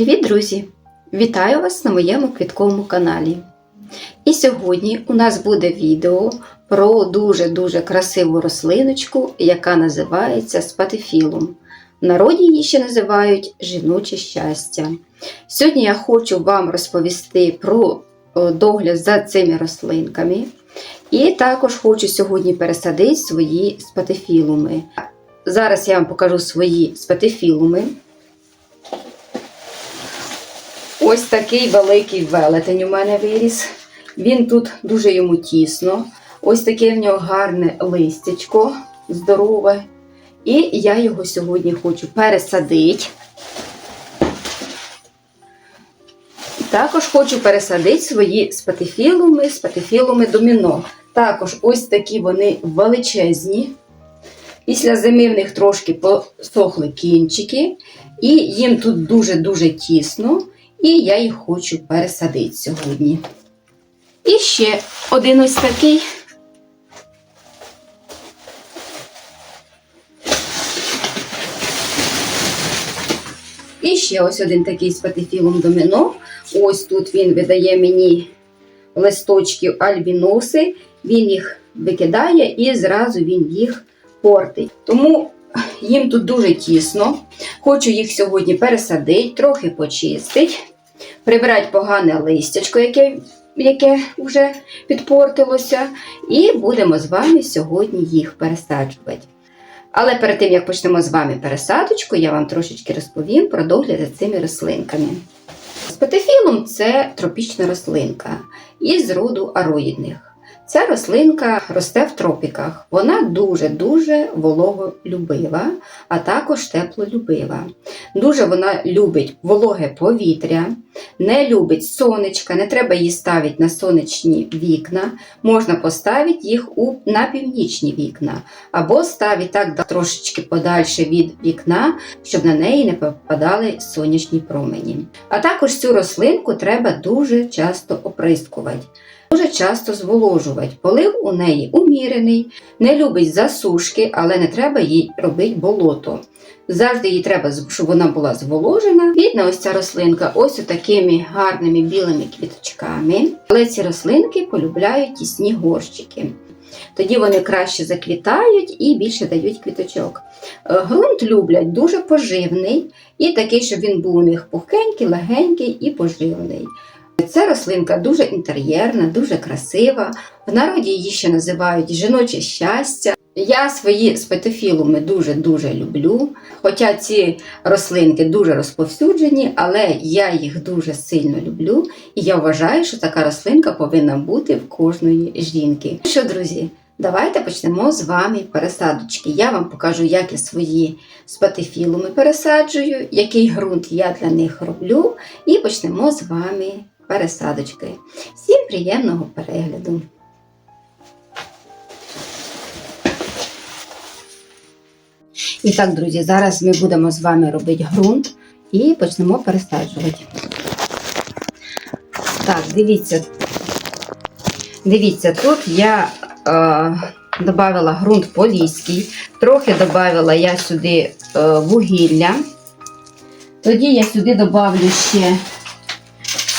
Привіт, друзі! Вітаю вас на моєму квітковому каналі. І сьогодні у нас буде відео про дуже-дуже красиву рослиночку, яка називається спатифілум. В народі її ще називають жіноче щастя. Сьогодні я хочу вам розповісти про догляд за цими рослинками. І також хочу сьогодні пересадити свої спатифілуми. Зараз я вам покажу свої спатифілуми. Ось такий великий велетень у мене виріс. Він тут дуже йому тісно. Ось таке в нього гарне листячко, здорове. І я його сьогодні хочу пересадити. Також хочу пересадити свої спатифілуми, спатифілуми доміно. Також ось такі вони величезні. Після зими в них трошки посохли кінчики, і їм тут дуже-дуже тісно. І я їх хочу пересадити сьогодні. І ще один ось такий. І ще ось один такий з патифілом домино. Ось тут він видає мені листочків альбіноси, він їх викидає і зразу він їх портить. Тому їм тут дуже тісно. Хочу їх сьогодні пересадити, трохи почистити, прибрати погане листячко, яке яке вже підпортилося, і будемо з вами сьогодні їх пересаджувати. Але перед тим, як почнемо з вами пересадочку, я вам трошечки розповім про догляд за цими рослинками. Спатифілум це тропічна рослинка із роду ароїдних. Ця рослинка росте в тропіках. Вона дуже-дуже вологолюбива, а також теплолюбива. Дуже вона любить вологе повітря, не любить сонечка, не треба її ставити на сонячні вікна. Можна поставити їх у, на північні вікна, або ставити так трошечки подальше від вікна, щоб на неї не попадали сонячні промені. А також цю рослинку треба дуже часто оприскувати. Дуже часто зволожувати. Полив у неї умірений, не любить засушки, але не треба їй робити болото. Завжди їй треба, щоб вона була зволожена. Квітне ось ця рослинка ось такими гарними білими квіточками. Але ці рослинки полюбляють тісні горщики. Тоді вони краще заквітають і більше дають квіточок. Грунт люблять дуже поживний і такий, щоб він був у них пухенький, легенький і поживний. Ця рослинка дуже інтер'єрна, дуже красива. В народі її ще називають жіноче щастя. Я свої спетофілуми дуже-дуже люблю. Хоча ці рослинки дуже розповсюджені, але я їх дуже сильно люблю. І я вважаю, що така рослинка повинна бути в кожної жінки. Ну Що, друзі, давайте почнемо з вами пересадочки. Я вам покажу, як я свої спатифілуми пересаджую, який ґрунт я для них роблю. І почнемо з вами пересадочки. Всім приємного перегляду! І так, друзі, зараз ми будемо з вами робити ґрунт і почнемо пересаджувати. Так, дивіться, дивіться, тут я е, додала ґрунт поліський, трохи додала я сюди е, вугілля. Тоді я сюди додавлю ще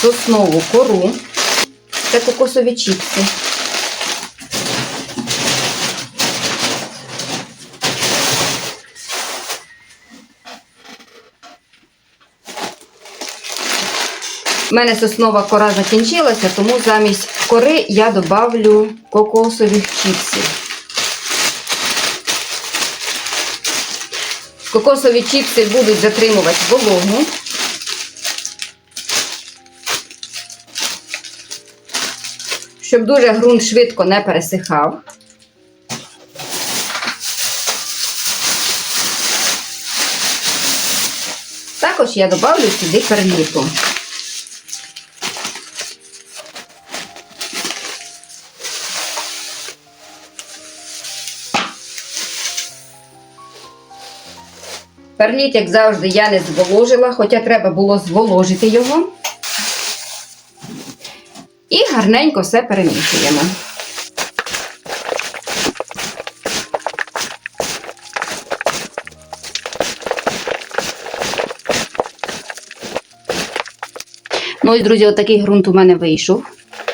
соснову кору. Це кокосові чіпси. У мене соснова кора закінчилася, тому замість кори я добавлю кокосових чіпсів. Кокосові чіпси будуть затримувати вологу. Щоб дуже ґрунт швидко не пересихав. Також я добавлю сюди перліту. Перліт, як завжди, я не зволожила, хоча треба було зволожити його. І гарненько все перемішуємо. Ну ось, друзі, отакий ґрунт у мене вийшов.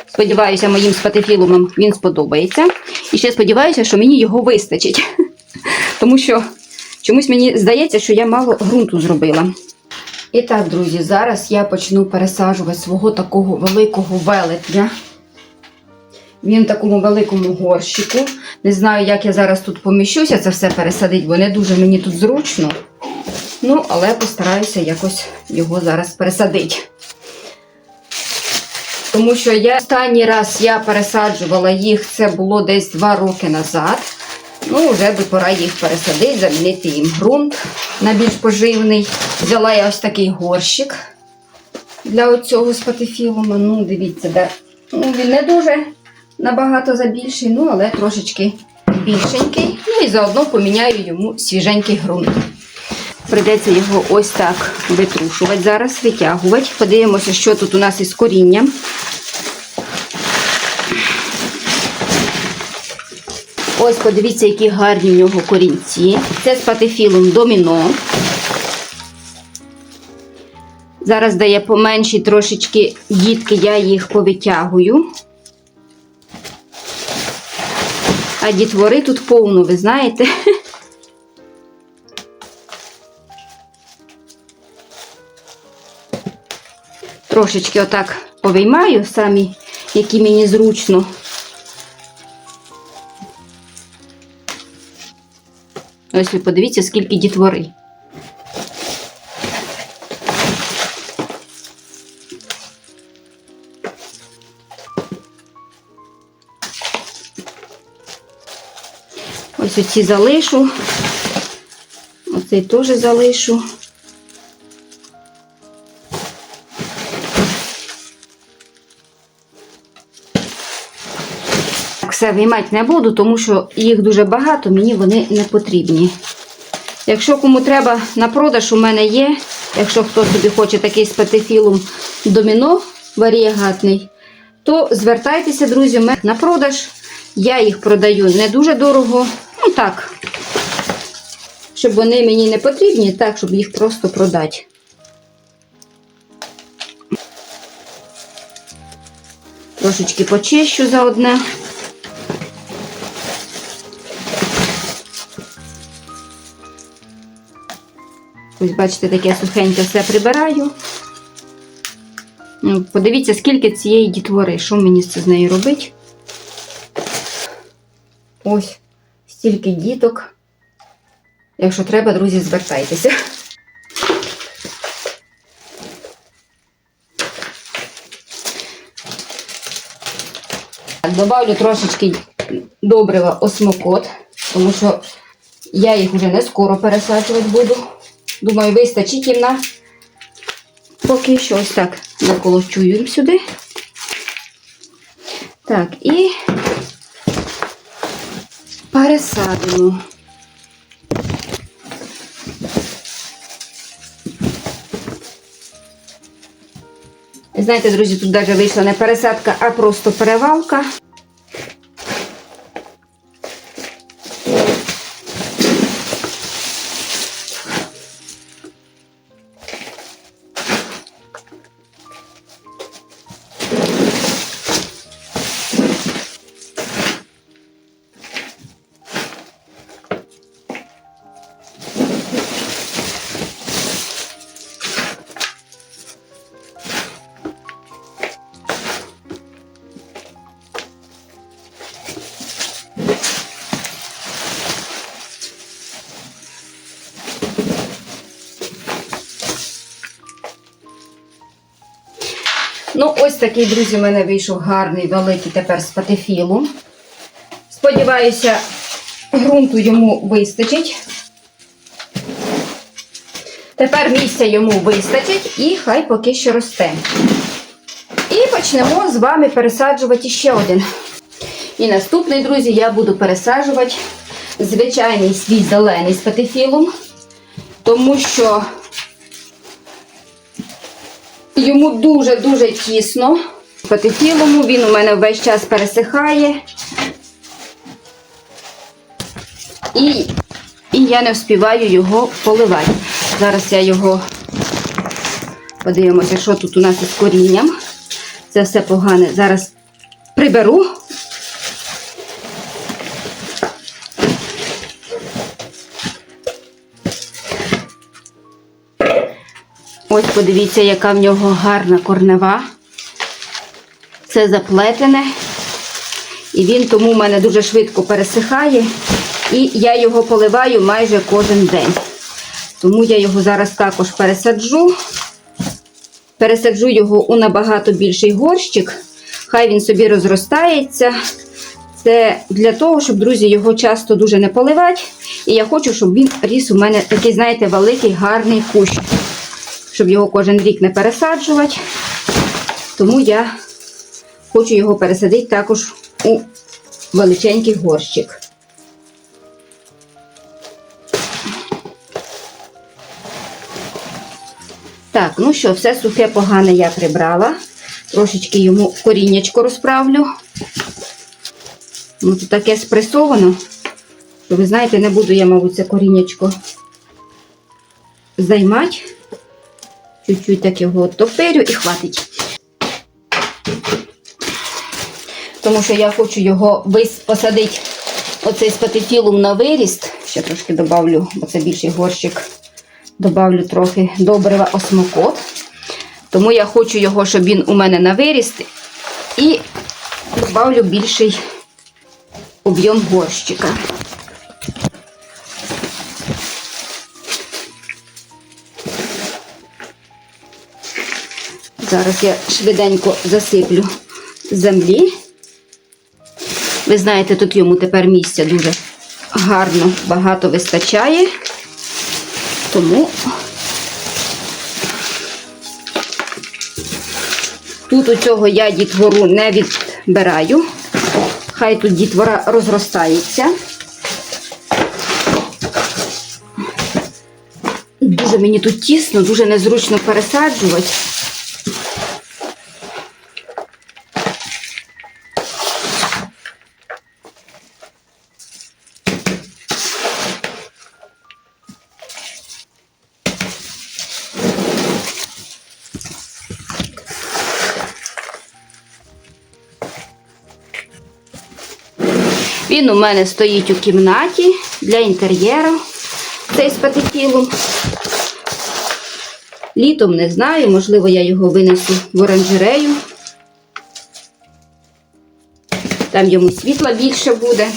Сподіваюся, моїм спатифілумам він сподобається. І ще сподіваюся, що мені його вистачить. Тому що чомусь мені здається, що я мало ґрунту зробила. І так, друзі, зараз я почну пересаджувати свого такого великого велетня. Він в такому великому горщику. Не знаю, як я зараз тут поміщуся це все пересадити, бо не дуже мені тут зручно. Ну, але постараюся якось його зараз пересадити. Тому що я останній раз я пересаджувала їх, це було десь два роки назад. Ну, вже би пора їх пересадити, замінити їм ґрунт на більш поживний. Взяла я ось такий горщик для оцього спатифілума. Ну, дивіться, де. Ну, він не дуже набагато забільший, ну, але трошечки більшенький. Ну і заодно поміняю йому свіженький ґрунт. Придеться його ось так витрушувати зараз, витягувати. Подивимося, що тут у нас із корінням. Ось подивіться, які гарні в нього корінці. Це з патефілом доміно. Зараз дає поменші трошечки дітки, я їх повитягую. А дітвори тут повно, ви знаєте. Трошечки отак повиймаю самі, які мені зручно. Ось ви подивіться, скільки дітвори. Ось оці залишу. Оцей теж залишу. Все виймати не буду, тому що їх дуже багато, мені вони не потрібні. Якщо кому треба на продаж, у мене є. Якщо хто собі хоче такий з доміно варієгатний, то звертайтеся, друзі, мене на продаж. Я їх продаю не дуже дорого. Ну так, щоб вони мені не потрібні, так, щоб їх просто продати. Трошечки почищу за одне. Ось, бачите, таке сухеньке все прибираю. Подивіться, скільки цієї дітвори, що мені це з нею робить. Ось стільки діток. Якщо треба, друзі, звертайтеся. Добавлю трошечки добрива осмокот, тому що я їх вже не скоро пересаджувати буду. Думаю, вистачить їм на поки що ось так наколочую сюди. Так, і пересадимо. Знаєте, друзі, тут навіть вийшла не пересадка, а просто перевалка. Ось такий, друзі, у мене вийшов гарний, великий тепер з патефілу. Сподіваюся, ґрунту йому вистачить. Тепер місця йому вистачить і хай поки що росте. І почнемо з вами пересаджувати ще один. І наступний, друзі, я буду пересаджувати звичайний свій зелений з патефілом, тому що йому дуже-дуже тісно. Потетілому він у мене весь час пересихає. І, і я не вспіваю його поливати. Зараз я його Подивимося, що тут у нас із корінням. Це все погане. Зараз приберу. Подивіться, яка в нього гарна корнева. Це заплетене. І він тому в мене дуже швидко пересихає. І я його поливаю майже кожен день. Тому я його зараз також пересаджу. Пересаджу його у набагато більший горщик. Хай він собі розростається. Це для того, щоб, друзі, його часто дуже не поливати. І я хочу, щоб він ріс у мене такий, знаєте, великий, гарний кущ. Щоб його кожен рік не пересаджувати. Тому я хочу його пересадити також у величенький горщик. Так, ну що, все сухе погане я прибрала. Трошечки йому коріннячко розправлю. Ну, тут таке спресовано. То ви знаєте, не буду я, мабуть, це коріннячко займати. Чуть-чуть так його оттопирю і хватить. Тому що я хочу його посадити оцей спатифілум на виріст. Ще трошки добавлю, бо це більший горщик. Добавлю трохи добрива осмокот. Тому я хочу його, щоб він у мене на виріст. І добавлю більший об'єм горщика. Зараз я швиденько засиплю землі. Ви знаєте, тут йому тепер місця дуже гарно, багато вистачає. Тому тут у цього я дітвору не відбираю. Хай тут дітвора розростається. Дуже мені тут тісно, дуже незручно пересаджувати. Він у мене стоїть у кімнаті для інтер'єру. Цей спатифілум. Літом не знаю, можливо, я його винесу в оранжерею. Там йому світла більше буде.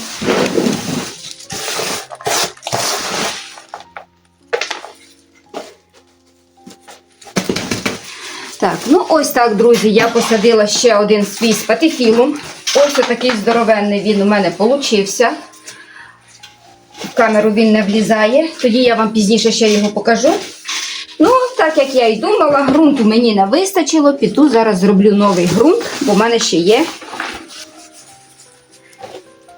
Так, ну ось так, друзі, я посадила ще один свій спатифілум. Ось отакий здоровенний він у мене получився. В камеру він не влізає, тоді я вам пізніше ще його покажу. Ну, так як я і думала, ґрунту мені не вистачило, піду зараз зроблю новий ґрунт, бо в мене ще є.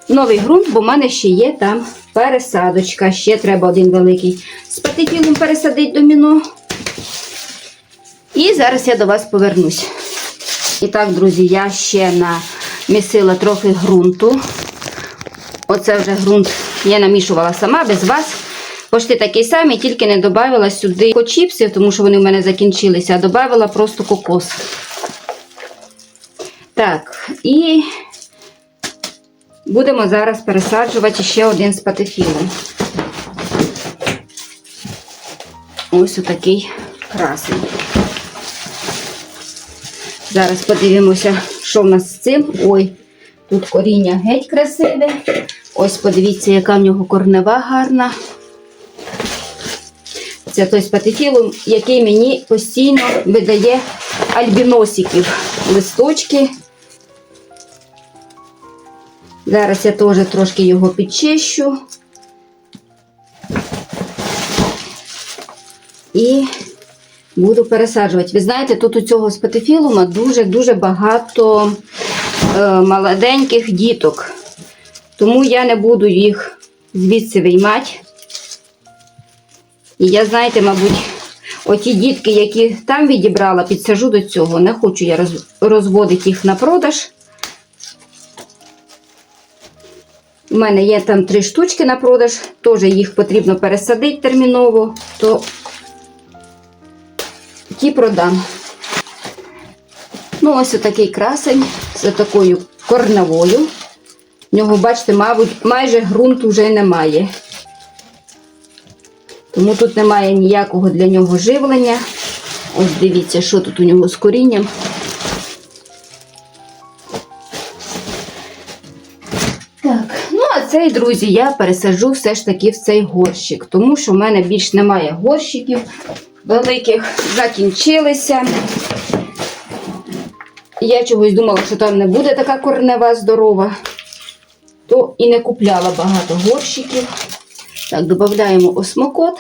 Новий ґрунт, бо в мене ще є там пересадочка. Ще треба один великий спатифілум пересадити доміно. І зараз я до вас повернусь. І так, друзі, я ще намісила трохи ґрунту. Оце вже ґрунт я намішувала сама без вас. Почти такий самий, тільки не додавала сюди чіпсів, тому що вони в мене закінчилися, а додавала просто кокос. Так, і будемо зараз пересаджувати ще один спатифілум. Ось отакий красний. Зараз подивимося, що в нас з цим. Ой, тут коріння геть красиве. Ось подивіться, яка в нього корнева гарна. Це той спатифілум, який мені постійно видає альбіносиків. Листочки. Зараз я теж трошки його підчищу. І буду пересаджувати. Ви знаєте, тут у цього спатифілума дуже-дуже багато е, молоденьких діток. Тому я не буду їх звідси виймати. І я, знаєте, мабуть, оті дітки, які там відібрала, підсажу до цього. Не хочу я роз, розводити їх на продаж. У мене є там три штучки на продаж, теж їх потрібно пересадити терміново, то ті продам. Ну, ось отакий красень з такою корневою. В нього, бачите, мабуть, майже ґрунту вже немає. Тому тут немає ніякого для нього живлення. Ось дивіться, що тут у нього з корінням. Так, ну а цей, друзі, я пересаджу все ж таки в цей горщик, тому що в мене більш немає горщиків великих, закінчилися. Я чогось думала, що там не буде така корнева здорова, то і не купляла багато горщиків. Так, додаємо осмокот.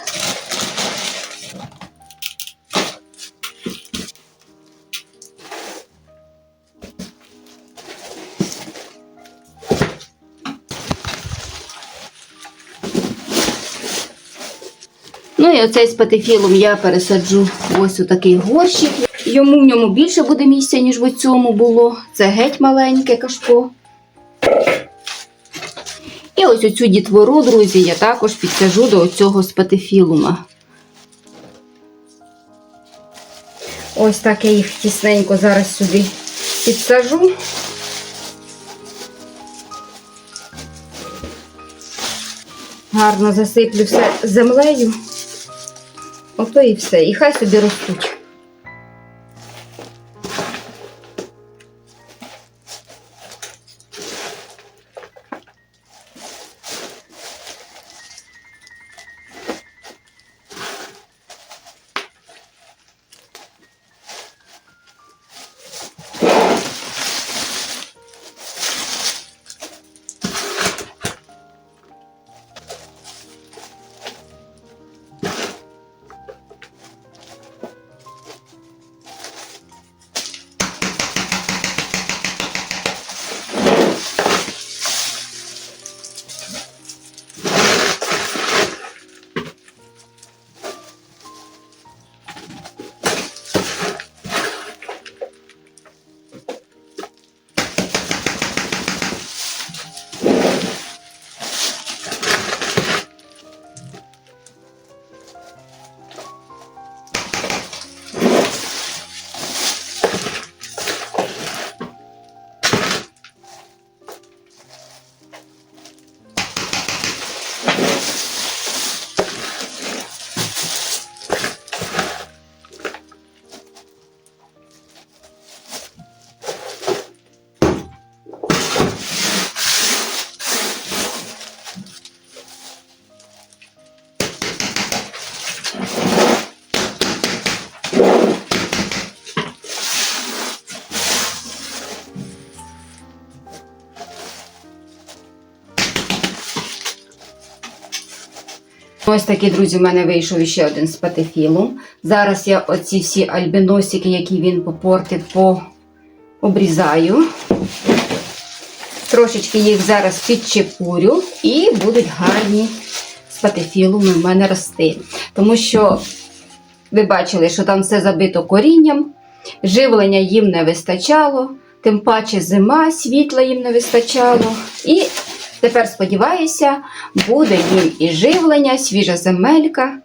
І оцей з патефілом я пересаджу ось у такий горщик. Йому в ньому більше буде місця, ніж в цьому було. Це геть маленьке кашпо. І ось оцю дітвору, друзі, я також підсажу до цього спатифілума. Ось так я їх тісненько зараз сюди підсажу. Гарно засиплю все землею. Ото і все. І хай собі ростуть. Ось такий, друзі, в мене вийшов ще один з патефілу. Зараз я оці всі альбіносики, які він попортив, обрізаю. Трошечки їх зараз підчепурю і будуть гарні з патефілуми в мене рости. Тому що ви бачили, що там все забито корінням, живлення їм не вистачало, тим паче зима, світла їм не вистачало. І Тепер, сподіваюся, буде їм і живлення, свіжа земелька,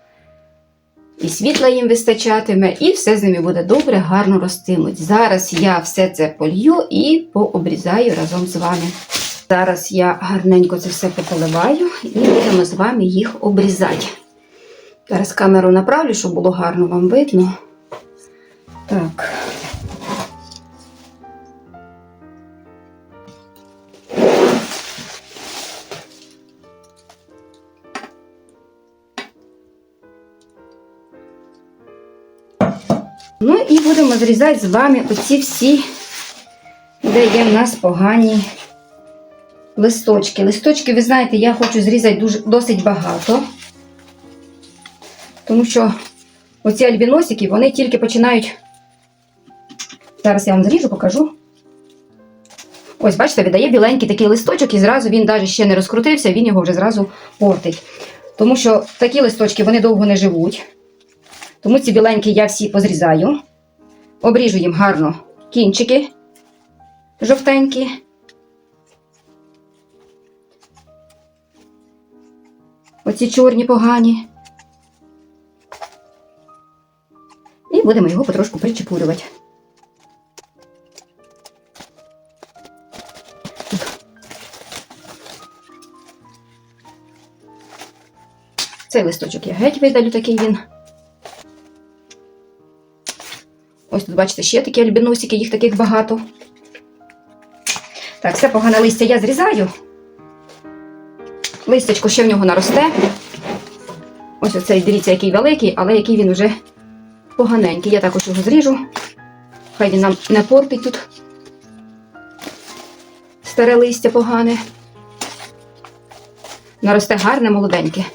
і світла їм вистачатиме, і все з ними буде добре, гарно ростимуть. Зараз я все це полью і пообрізаю разом з вами. Зараз я гарненько це все пополиваю і будемо з вами їх обрізати. Зараз камеру направлю, щоб було гарно вам видно. Так. І з вами оці всі, де є в нас погані листочки. Листочки, ви знаєте, я хочу зрізати дуже, досить багато. Тому що оці альбіносики, вони тільки починають. Зараз я вам зріжу, покажу. Ось, бачите, видає біленький такий листочок, і зразу він навіть ще не розкрутився, він його вже зразу портить. Тому що такі листочки вони довго не живуть. Тому ці біленькі я всі позрізаю, обріжу їм гарно кінчики жовтенькі. Оці чорні погані. І будемо його потрошку причепурювати. Цей листочок я геть видалю, такий він. Ось тут, бачите, ще такі альбіносики, їх таких багато. Так, все погане листя я зрізаю. Листячко ще в нього наросте. Ось оцей, дивіться, який великий, але який він уже поганенький. Я також його зріжу. Хай він нам не портить тут. Старе листя погане. Наросте гарне, молоденьке.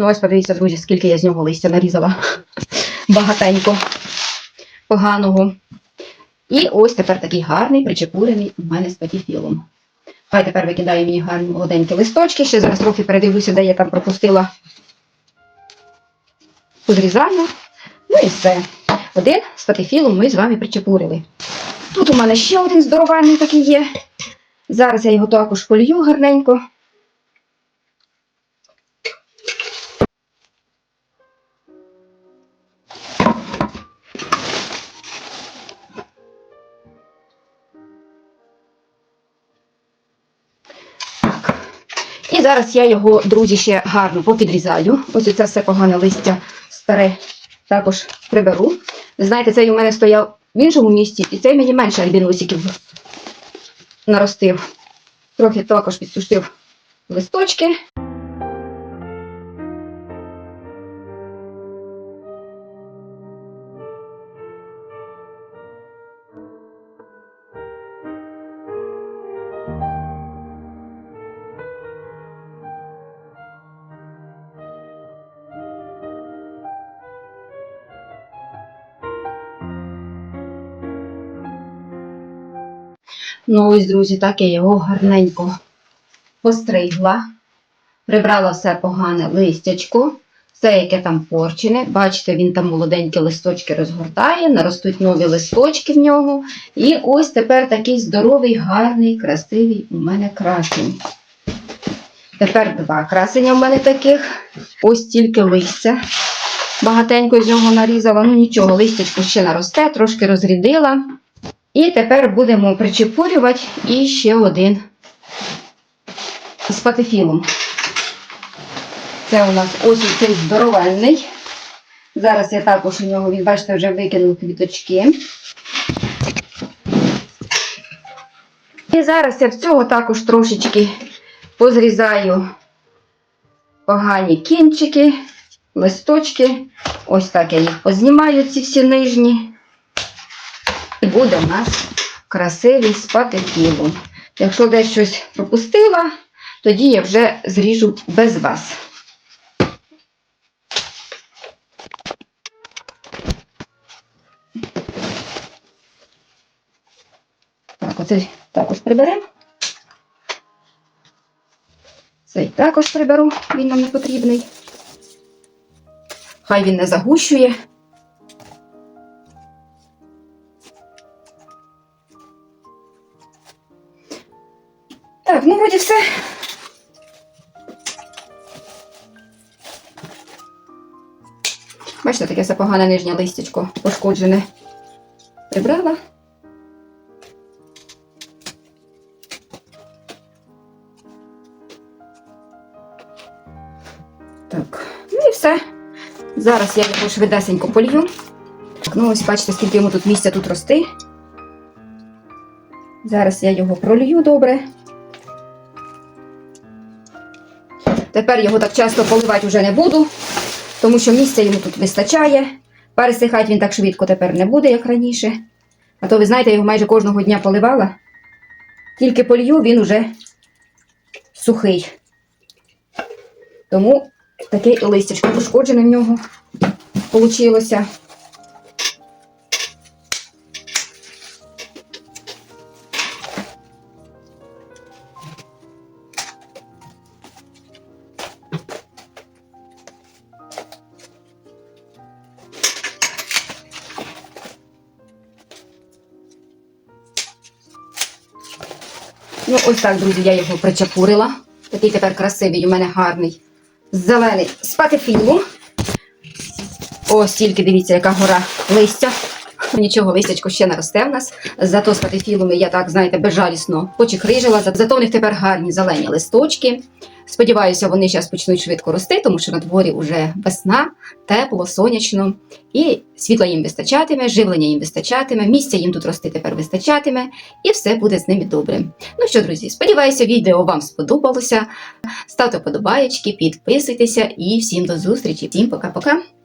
Ну, ось подивіться, друзі, скільки я з нього листя нарізала. Багатенько, поганого. І ось тепер такий гарний, причепурений у мене з патіфілом. Хай тепер викидаю мені гарні молоденькі листочки. Ще зараз трохи передивлюся, де я там пропустила. Позрізаю. Ну і все. Один з патифілом ми з вами причепурили. Тут у мене ще один здоровенний такий є. Зараз я його також полью гарненько. Зараз я його, друзі, ще гарно попідрізаю. Ось це все погане листя старе також приберу. Знаєте, цей у мене стояв в іншому місці, і цей мені менше альбінусиків наростив. Трохи також підсушив листочки. Ну ось, друзі, так я його гарненько постригла. Прибрала все погане листячко, все, яке там порчене. Бачите, він там молоденькі листочки розгортає, наростуть нові листочки в нього. І ось тепер такий здоровий, гарний, красивий у мене красень. Тепер два красення в мене таких. Ось тільки листя. Багатенько з нього нарізала. Ну нічого, листячко ще наросте, трошки розрідила. І тепер будемо причепурювати і ще один з патефілом. Це у нас ось цей здоровенний. Зараз я також у нього, він, бачите, вже викинув квіточки. І зараз я в цього також трошечки позрізаю погані кінчики, листочки. Ось так я їх познімаю, ці всі нижні. Буде у нас красивий з патефілом. Якщо десь щось пропустила, тоді я вже зріжу без вас. Так, оцей також приберемо. Цей також приберу, він нам не потрібний. Хай він не загущує. Ну вроді все. Бачите, таке все погане нижнє листячко пошкоджене. Прибрала. Так, ну і все. Зараз я його швидесенько полью. Так, ну ось бачите, скільки йому тут місця тут рости. Зараз я його пролью добре. Тепер його так часто поливати вже не буду, тому що місця йому тут вистачає. Пересихати він так швидко тепер не буде, як раніше. А то, ви знаєте, я його майже кожного дня поливала. Тільки полью, він уже сухий. Тому Таке листячко пошкоджене в нього получилося. Ну, ось так, друзі, я його причепурила. Такий тепер красивий, у мене гарний зелений з патефілу. Ось тільки дивіться, яка гора листя. Нічого, листячко ще не росте в нас. Зато з патефілами я так, знаєте, безжалісно почекрижила. Зато в них тепер гарні зелені листочки. Сподіваюся, вони зараз почнуть швидко рости, тому що на дворі вже весна, тепло, сонячно. І світла їм вистачатиме, живлення їм вистачатиме, місця їм тут рости тепер вистачатиме, і все буде з ними добре. Ну що, друзі, сподіваюся, відео вам сподобалося. Ставте подобаєчки, підписуйтеся і всім до зустрічі. Всім пока-пока.